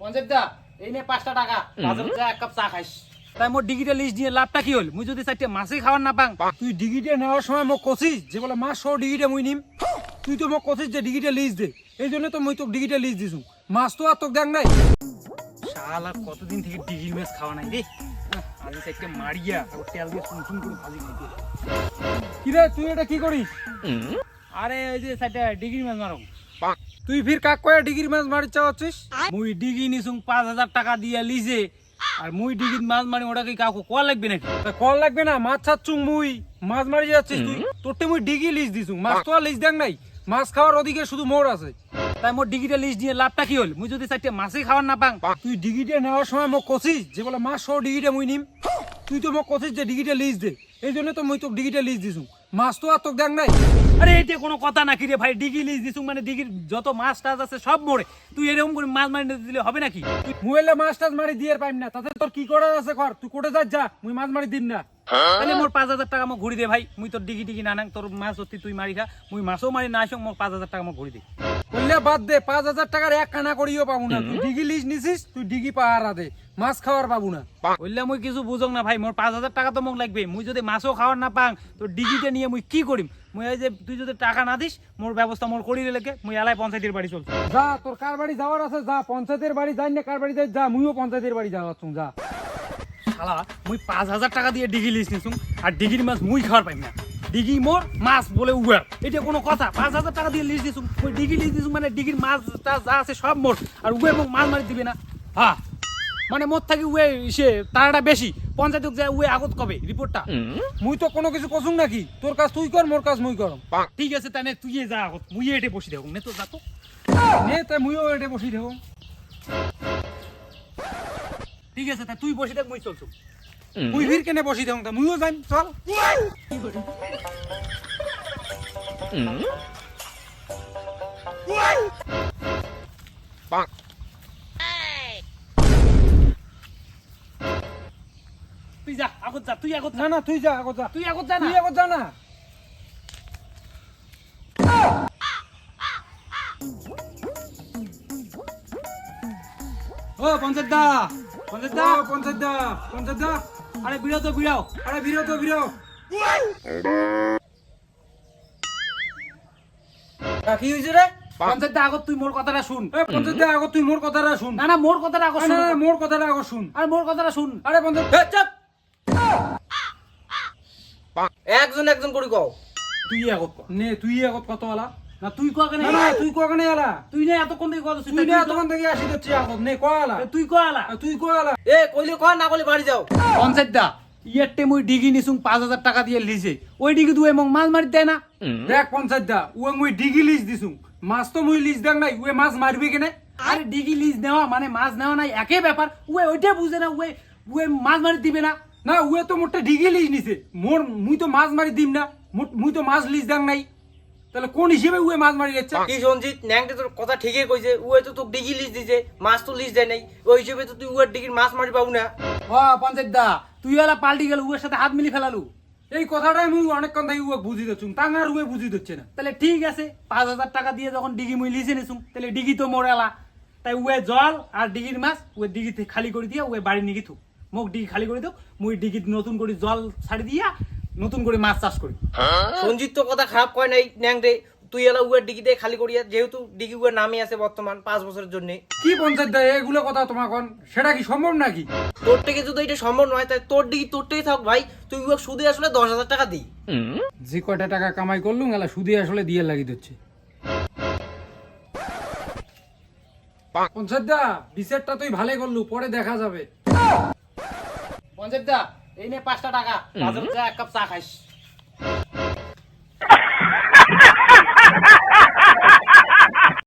পঞ্চায়েত দা এই নে পাঁচটা টাকা। বাজারে যা এক কাপ চা খাইস। তাই মোর ডিগিটা লিস্ট দিয়ে লাভটা কি হল মুই যদি চারটে মাছই খাওয়ার না পাং তুই ডিগিটে নেওয়ার সময় মোক কছিস যে বলে মাছ সহ ডিগিটে মুই নিম। তুই তো মোক কছিস যে দে। এই জন্য তো মুই তোকে ডিগিটে লিজ দিছু। মাছ তো আর তোকে দেখ নাই। শালা কতদিন থেকে ডিগির মাছ খাওয়া নাই রে? আমি চারটে মারিয়া তেল দিয়ে শুন শুন করে ভাজি খাইতে কিরে তুই এটা কি করিস? আরে ওই যে চারটে ডিগির মাছ মারো তুই ফির কাক কয়ে ডিগির মাছ মারি চাচ্ছিস মুই ডিগি নিছুং পাঁচ হাজার টাকা দিয়ে লিজে। আর মুই ডিগির মাছ মারি ওটা কি কাউকে কোয়া লাগবে নাকি? কল লাগবে না মাছ ছাড়ছুং মুই। মাছ মারি যাচ্ছিস তুই। তোরতে মুই ডিগি লিজ দিছু। মাছ তো আর লিজ দেখ নাই। মাছ খাওয়ার ওদিকে শুধু মোর আছে। তাই মোর ডিগিটা লিস্ট দিয়ে লাভটা কি হল? মুই যদি চারটে মাছই খাওয়ার না পাং তুই ডিগিটে নেওয়ার সময় মোক কছিস যে বলে মাছ সহ ডিগিটে মুই নিম। তুই তো মোক কছিস যে ডিগিটে লিজ দে। এই জন্য তো মুই তোকে ডিগিটে লিজ দিছু। মাছ তো আর তোকে দেখ নাই। আরে এটা কোনো কথা নাকি রে ভাই? ডিগি লিজ দিছুং মানে ডিগির যত মাছ টাছ আছে সব মোড়ে তুই এরকম করে মাছ মারি দিলে হবে নাকি? তুই মুয়েলে মাছ টাছ মারি দিয়ে পাইম না। তাতে তোর কি করার আছে কর? তুই কোটে যা যা। মুই মাছ মারি দিম না। তাহলে মোর পাঁচ হাজার টাকা মোক ঘুরি দে ভাই। মুই তোর ডিগি টিগি না নাং। তোর মাছ তুই মারি খা। মুই মাছও মারি না আসং মোর পাঁচ হাজার টাকা মোক ঘুরি দে। কইলে বাদ দে পাঁচ হাজার টাকার এক কানা করিও পাবো না। তুই ডিগি লিজ নিছিস তুই ডিগি পাহারা দে মাছ খাওয়ার পাবো না। বললে মুই কিছু বুঝং না ভাই মোর পাঁচ হাজার টাকা তো মোক লাগবে মুই যদি মাছও খাওয়ার না পাং তো ডিগিতে নিয়ে মুই কি করিম মুই এই যে তুই যদি টাকা না দিস মোর ব্যবস্থা মোর করি লেগে মুই এলাই পঞ্চায়েতের বাড়ি চলছে। যা তোর কার বাড়ি যাওয়ার আছে যা পঞ্চায়েতের বাড়ি যাই না কার বাড়ি যাই যা মুইও পঞ্চায়েতের বাড়ি যাওয়ার যা। শালা মুই পাঁচ হাজার টাকা দিয়ে ডিগি লিস নিছুং আর ডিগির মাছ মুই খাওয়ার পাইম না। ডিগি মোর মাছ বলে উয়ার। এটা কোনো কথা পাঁচ হাজার টাকা দিয়ে লিস দিছুং ওই ডিগি লিস দিছুং মানে ডিগির মাছ টাছ যা আছে সব মোর। আর উয়ে মোক মাছ মারি দিবে না। হ্যাঁ মানে মোর থাকি উয়ে সে তারাটা বেশি। পঞ্চায়েত যায় উয়ে আগত কবে রিপোর্টটা। মুই তো কোনো কিছু কসুং নাকি? তোর কাজ তুই কর মোর কাজ মুই করম। ঠিক আছে তাহলে তুই যা আগত। মুই এটে বসি দেখুন নে তো যা তো। নে তাই মুইও এটা বসি দেবো ঠিক আছে তা তুই বসি দেখ মুই চলছু মুই ফির কেনে বসি তা মুইও যাই চল। তুই যা আগত যা তুই আগত না না তুই যা আগত যা। তুই আগত যা তুই আগত যা না। ও পঞ্চায়েত দা। পঞ্চায়েত দা পঞ্চায়েত দা পঞ্চায়েত দা। আরে বিড়াও তো বিড়াও আরে বিরো তো বিরো কি হয়েছে রে? পঞ্চায়েত আগত তুই মোর কথাটা শুন। এ পঞ্চায়েত দা আগত তুই মোর কথাটা শুন। না না মোর কথাটা আগত না, শুন। না, না, মোর কথাটা আগত শুন। আর মোর কথাটা শুন। আরে পঞ্চায়েত এ, একজন একজন করে কও। তুই আগত নে তুই আগত কত আলা না তুই কয় কেন না তুই কো কেনে আলা তুই নে এতক্ষণ থেকে কথা তুই না তখন থেকে আসি যাচ্ছি আগত নে কো আলা তুই কয় আলা তুই কো আলা এ কইলে কয় না কইলে বাড়ি যাও। পঞ্চায়েত দা ইয়েরটে মুই ডিগি নিছুং পাঁচ হাজার টাকা দিয়ে লিছে ওই ডিগি তুই এবং মাছ মারি দেয় না? দেখ পঞ্চায়েত দা উয়ে মুই ডিগি লিজ দিছু। মাছ তো মুই লিজ দেখ নাই উয়ে মাছ মারবি কেনে? আরে ডিগি লিজ নেওয়া মানে মাছ নেওয়া নাই একই ব্যাপার। ওই ওইটা বুঝে না ওই ওই মাছ মারি দিবে না। না উয়ে তো মোরটা ডিগি লিজ নিছে। মোর মুই তো মাছ মারি দিম না। মুই তো মাছ লিজ দেখ নাই। তাহলে কোন হিসেবে উয়ে মাছ মারি যাচ্ছে? কি সঞ্জিত ন্যাংটে তোর কথা ঠিকই কইছে উয়ে তো তোকে ডিগি লিজ দিছে মাছ তো লিজ দেয় নাই ওই হিসেবে তো তুই উয়ের ডিগির মাছ মারি পাবো না। পঞ্চায়েত দা তুই এলা পাল্টি গেল ওর সাথে হাত মিলি ফেলালু। এই অনেকক্ষণ থেকে উয়ে বুঝি তাঙ্গার উয়ে বুঝি দিচ্ছে না। তাহলে ঠিক আছে পাঁচ হাজার টাকা দিয়ে যখন ডিগি মুই লিছে নিছুং তাহলে ডিগি তো মোর এলা তাই উয়ে জল আর ডিগির মাছ ওই ডিগিতে খালি করে দিয়া ওই বাড়ি নিয়ে থুক মোক ডিগি খালি করে দাও মুই ডিগিত নতুন করে জল ছাড়ি দিয়া নতুন করে মাছ চাষ করি। সঞ্জিত তো কথা খারাপ কয় নাই ন্যাংটে তুই এলা উয়ের ডিগিতে খালি করিয়া যেহেতু ডিগি উয়ের নামে আছে বর্তমান পাঁচ বছরের জন্য। কি পঞ্চায়েত দা এগুলো কথা তোমার কোন? সেটা কি সম্ভব নাকি? তোর থেকে যদি এটা সম্ভব নয় তাই তোর ডিগি তোর থেকে থাক ভাই তুই উয়ে সুদে আসলে দশ হাজার টাকা দিই যে কয়টা টাকা কামাই করলুম গেলা সুদি আসলে দিয়ে লাগি দিচ্ছে। পঞ্চায়েত দা বিচারটা তুই ভালো করলু পরে দেখা যাবে। পঞ্চায়েত দা এই নে পাঁচটা টাকা। এক কাপ চা খাইস।